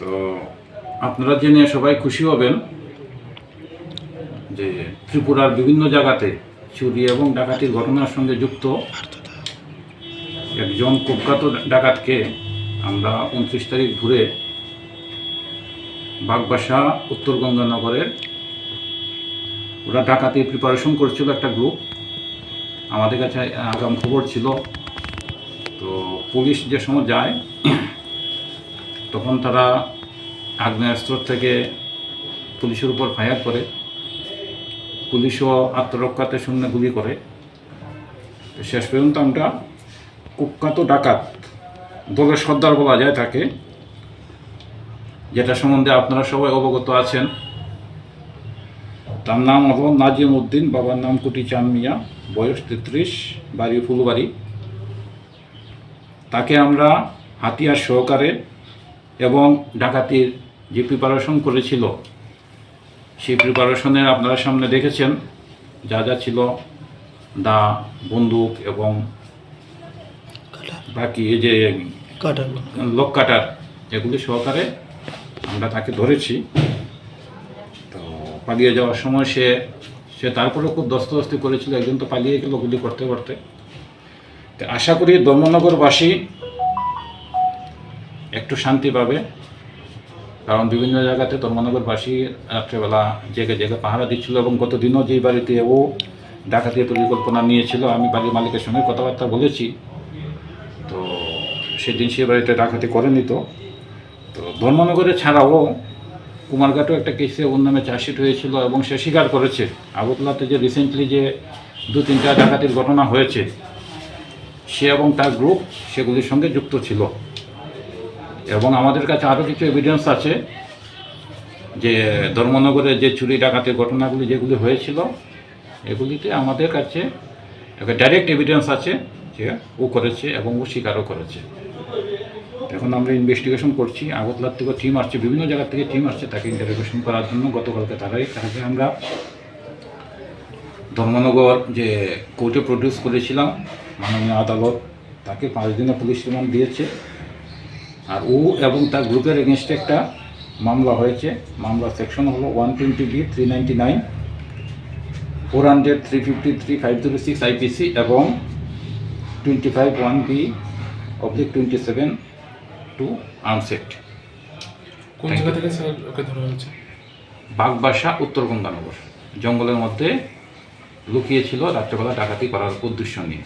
তো আপনারা জেনে সবাই খুশি হবেন যে ত্রিপুরার বিভিন্ন জায়গাতে চুরি এবং ডাকাতির ঘটনার সঙ্গে যুক্ত একজন কুখ্যাত ডাকাতকে আমরা উনত্রিশ তারিখ ঘুরে বাগবাসা, উত্তর গঙ্গানগরের ওরা ডাকাতির প্রিপারেশন করছিল একটা গ্রুপ আমাদের কাছে আগাম খবর ছিল। তো পুলিশ যে সময় যায় তখন তারা আগ্নেয়াস্ত্র থেকে পুলিশের উপর ফায়ার করে। পুলিশও আত্মরক্ষাতে শূন্য গুলি করে। শেষ পর্যন্ত আমরা কুখ্যাত ডাকাত দলের সর্দার বলা যায় তাকে, যেটা সম্বন্ধে আপনারা সবাই অবগত আছেন। তার নাম হলো নাজিম উদ্দিন, বাবার নাম কুটি চান মিয়া, বয়স তেত্রিশ, বাড়ি ফুলবাড়ি। তাকে আমরা হাতিয়ার সহকারে এবং ডাকাতির যে প্রিপারেশন করেছিল সেই প্রিপারেশনের আপনারা সামনে দেখেছেন যা যা ছিল দা বন্দুক এবং বাকি এই যে লোক কাটার এগুলি সহকারে আমরা তাকে ধরেছি। তো পালিয়ে যাওয়ার সময় সে সে তারপরে খুব দস্তদস্তি করেছিল একজন তো পালিয়ে গেল গুলি করতে করতে। তো আশা করি ধর্মনগরবাসী একটু শান্তি পাবে। কারণ বিভিন্ন জায়গাতে ধর্মনগরবাসী রাত্রেবেলা জেগে জেগে পাহারা দিচ্ছিল এবং গত দিনও যেই বাড়িতে ও ডাকাতির পরিকল্পনা নিয়েছিল, আমি বাড়ির মালিকের সঙ্গে কথাবার্তা বলেছি। তো সেদিন সে বাড়িতে ডাকাতি করেনি তো। তো ধর্মনগরে ছাড়াও কুমারঘাটও একটা কেসে ওর নামে চার্জশিট হয়েছিল এবং সে স্বীকার করেছে। আগরতলাতে যে রিসেন্টলি যে দু তিনটা ডাকাতির ঘটনা হয়েছে, সে এবং তার গ্রুপ সেগুলির সঙ্গে যুক্ত ছিল। এবং আমাদের কাছে আরও কিছু এভিডেন্স আছে যে ধর্মনগরে যে চুরি ডাকাতির ঘটনাগুলি যেগুলি হয়েছিল, এগুলিতে আমাদের কাছে একটা ডাইরেক্ট এভিডেন্স আছে যে ও করেছে এবং ও স্বীকারও করেছে। এখন আমরা ইনভেস্টিগেশন করছি, আগরতলার থেকে টিম আসছে, বিভিন্ন জায়গা থেকে টিম আসছে তাকে ইন্টারোগেশন করার জন্য। গতকালকে তারাই, তাকে আমরা ধর্মনগর যে কোর্টে প্রডিউস করেছিলাম, মাননীয় আদালত তাকে পাঁচ দিনের পুলিশ রিমান্ড দিয়েছে। আর ও এবং তার গ্রুপের এগেনস্টে একটা মামলা হয়েছে। মামলা সেকশন হলো one twenty B three ninety nine four hundred three fifty three five zero six IPC এবং twenty five one B oblique twenty seven two আনসেট কোন জায়গা থেকে স্যার ওকে ধরা হয়েছে? বাগবাসা উত্তর গঙ্গানগর। জঙ্গলের মধ্যে লুকিয়েছিল রাত্রেবেলা ডাকাতি করার উদ্দেশ্য নিয়ে।